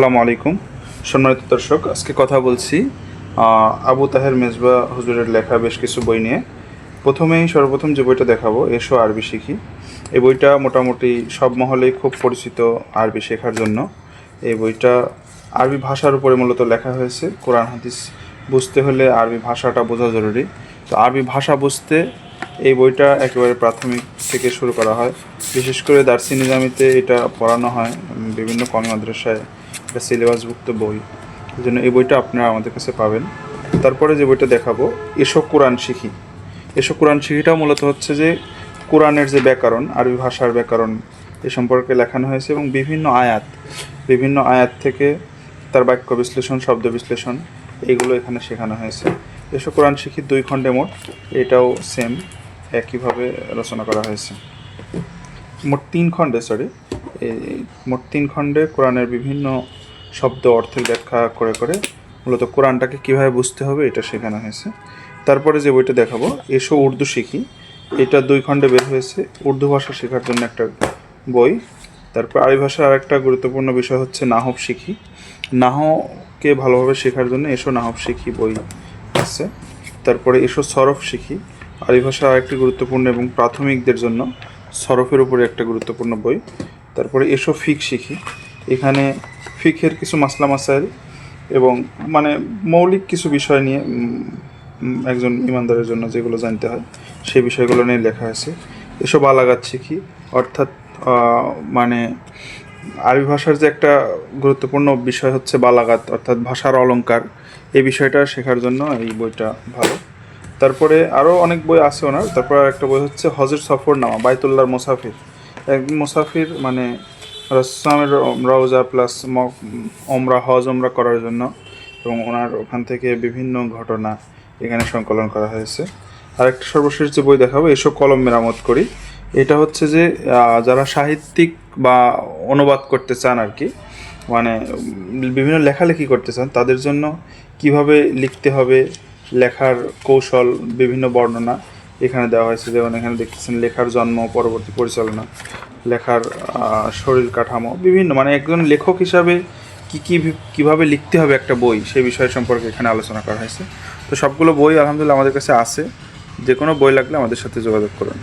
আসসালামু আলাইকুম। সম্মানিত দর্শক, আজকে কথা বলছি আবু তাহের মেজবা হুজুরের লেখা বেশ কিছু বই নিয়ে। প্রথমেই সর্বপ্রথম যে বইটা দেখাবো, এসো আরবি শিখি। এই বইটা মোটামুটি সব মহলেই খুব পরিচিত আরবি শেখার জন্য। এই বইটা আরবি ভাষার উপরে মূলত লেখা হয়েছে। কোরআন, হাদিস বুঝতে হলে আরবি ভাষাটা বোঝা জরুরি। তো আরবি ভাষা বুঝতে এই বইটা একেবারে প্রাথমিক থেকে শুরু করা হয়। বিশেষ করে দার্সি নিজামিতে এটা পড়ানো হয় বিভিন্ন কমি মাদ্রাসায় এটা সিলেবাসভুক্ত বই। এই জন্য এই বইটা আপনারা আমাদের কাছে পাবেন। তারপরে যে বইটা দেখাবো, এসো কোরআন শিখি। এসো কোরআন শিখিটাও মূলত হচ্ছে যে, কোরআনের যে ব্যাকরণ, আরবি ভাষার ব্যাকরণ, এ সম্পর্কে লেখানো হয়েছে এবং বিভিন্ন আয়াত বিভিন্ন আয়াত থেকে তার বাক্য বিশ্লেষণ, শব্দ বিশ্লেষণ এইগুলো এখানে শেখানো হয়েছে। এসো কোরআন শিখি দুই খণ্ডে মোট, এটাও সেম একইভাবে রচনা করা হয়েছে। মোট তিন খণ্ডে সরি মোট তিন খণ্ডে কোরআনের বিভিন্ন শব্দ অর্থের ব্যাখ্যা করে করে মূলত কোরআনটাকে কীভাবে বুঝতে হবে এটা শেখানো হয়েছে। তারপরে যে বইটা দেখাবো, এসো উর্দু শিখি। এটা দুই খণ্ডে বের হয়েছে। উর্দু ভাষা শেখার জন্য একটা বই। তারপর আরবি ভাষার আরেকটা গুরুত্বপূর্ণ বিষয় হচ্ছে নাহব শিখি। নাহকে ভালোভাবে শেখার জন্য এসো নাহব শিখি বই আছে। তারপরে এসো সরফ শিখি। আরবি ভাষা আরেকটি গুরুত্বপূর্ণ এবং প্রাথমিকদের জন্য সরফের উপরে একটা গুরুত্বপূর্ণ বই। তারপরে এসো ফিক শিখি। এখানে ফিকের কিছু মাসলা মাসাইল এবং মানে মৌলিক কিছু বিষয় নিয়ে একজন ইমানদারের জন্য যেগুলো জানতে হয়, সেই বিষয়গুলো নিয়ে লেখা আছে। এসব আলাগাত শিখি অর্থাৎ মানে আরবি ভাষার যে একটা গুরুত্বপূর্ণ বিষয় হচ্ছে বালাগাত, অর্থাৎ ভাষার অলংকার, এই বিষয়টা শেখার জন্য এই বইটা ভালো। তারপরে আরও অনেক বই আছে ওনার। তারপর একটা বই হচ্ছে হজের সফরনামা বাইতুল্লাহর মোসাফির। এক মুসাফির মানে রসলামের রওজা প্লাস ওমরা হজ ওমরা করার জন্য এবং ওনার ওখান থেকে বিভিন্ন ঘটনা এখানে সংকলন করা হয়েছে। আর একটা সর্বশেষ যে বই দেখাবো, এসব কলম মেরামত করি। এটা হচ্ছে যে যারা সাহিত্যিক বা অনুবাদ করতে চান আর কি মানে বিভিন্ন লেখালেখি করতে চান, তাদের জন্য কীভাবে লিখতে হবে, লেখার কৌশল, বিভিন্ন বর্ণনা এখানে দেওয়া হয়েছে। যেমন এখানে দেখতেছেন, লেখার জন্ম, পরবর্তী পরিচালনা। লেখার শরীর কাঠামো। বিভিন্ন মানে একজন লেখক হিসাবে কি কি কীভাবে লিখতে হবে একটা বই, সেই বিষয় সম্পর্কে এখানে আলোচনা করা হয়েছে। তো সবগুলো বই আলহামদুলিল্লাহ আমাদের কাছে আছে। যে কোনো বই লাগলে আমাদের সাথে যোগাযোগ করুন।